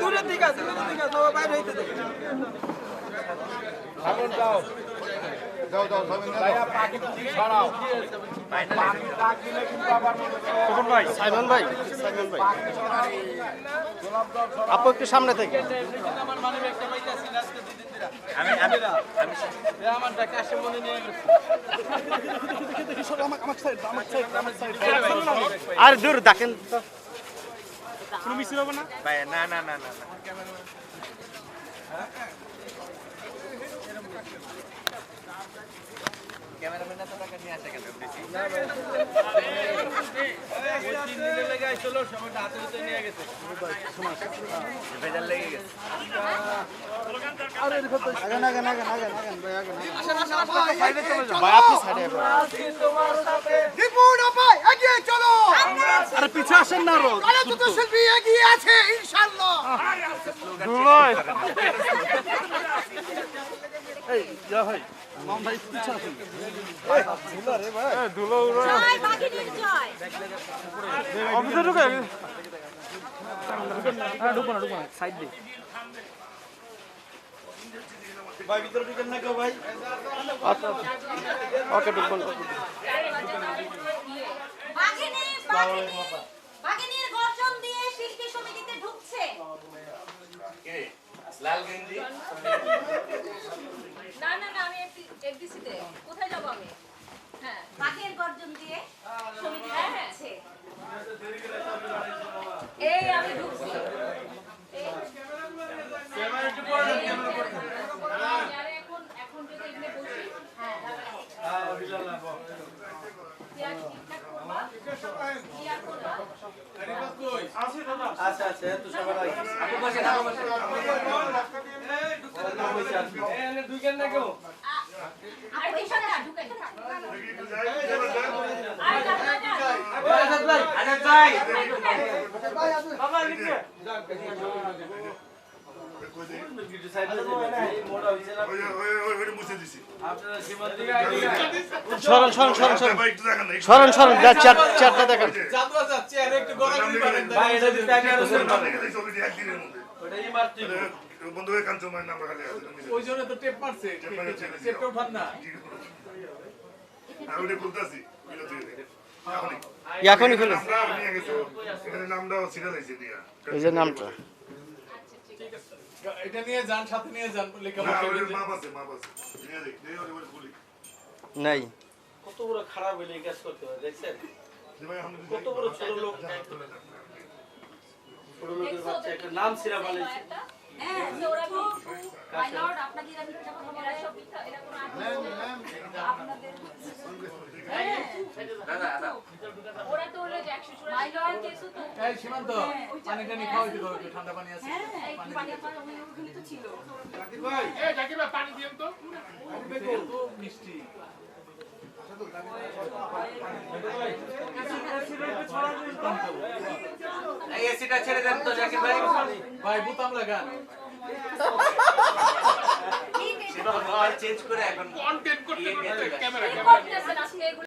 দূরের দিকে আছে দূরের দিকে আছে ও বাইরে হইতে দে যাও যাও যাও সবাই নিয়ে ভাইয়া পাখি তুমি ছড়াও পাখি ডাক দিলে কিন্তু আবার করো তখন ভাই সাইমন ভাই সাইমন ভাই পাখি ছড়াও গোলাপ জল ছড়াও আপু একটু সামনে থেকে আমি আমি আমি আমার আসে মনে নিয়ে আর দূর দেখেন তো। ভাই না না না না ক্যামেরাম্যান এত টাকা নিয়ে আসে কেন বেশি? তিন দিনের লেগে আইছিল সময়টা হাতে হাতে নিয়ে গেছে ভেজাল লেগে গেছে আগেন আগেন আগেন আগেন আগেন ভাই আগেন ভাই আপনি সাইডে এখন রিপোর্ট আপাই এগিয়ে চলো। আরে পিছে আসেন না রো কালো জুতো শিল্পী এগিয়ে আছে ইনশাআল্লাহ। এই যা ভাই মাম ভাই পিছে আসেন। ধুলো উড়ো। জয় বাঘিনীর জয়। অফিসে ঢুকে? হ্যাঁ ঢুকো না ঢুকো না সাইড দিয়ে। ভাই ভিতরে ঢুকেন না কেউ ভাই? আচ্ছা ওকে ঢুকবেন। বাঘিনীর গর্জন দিয়ে শিল্পী সমিতিতে ঢুকছে। লাল গেঞ্জি? না না না আমি এফডিসিতে কোথায় যাব আমি? হ্যাঁ। বাঘের গর্জন দিয়ে সমিতিতে ঢুকছে। এই আমি ঢুকছি। এখন এখন যদি এখানে বসি। হ্যাঁ ক্লিয়ার আচ্ছা আচ্ছা তো সবার আপু বসে বসে না কেউ আর না না না আজাদ ভাই আজাদ ভাই আপনারা সীমান্ত দিকে সরন সরন সরন সরন সরন সরন যা চার চারটা দেখেন। বন্ধু ওই জন্য তো টেপ মারছে। টেপটা উঠান না। আমি এখনই। খুলে। এই যে নামটা। এটা নিয়ে যান সাথে নিয়ে যান লেখা মাপ আছে মাপ আছে। নিয়ে দেখ দেই ওরে ওরে নাই। কত বড় খারাপ হইলে এই কাজ করতে হয় দেখছেন? যে কত বড় ছোট লোক। ছোট লোকের বাচ্চা একটা নাম সিরা বানাইছে। হ্যাঁ আপনাদের এই সীমান্ত। পানি টানি খাওয়াই দিতে হবে ঠান্ডা পানি আছে। হ্যাঁ পানি ওখানে তো ছিল। তো। মিষ্টি। এসিটা ছেড়ে দেন তো জাকির ভাই। ভাই বুতাম লাগান। ঠিক চেঞ্জ করে এখন কি করতেছেন আজকে এগুলো?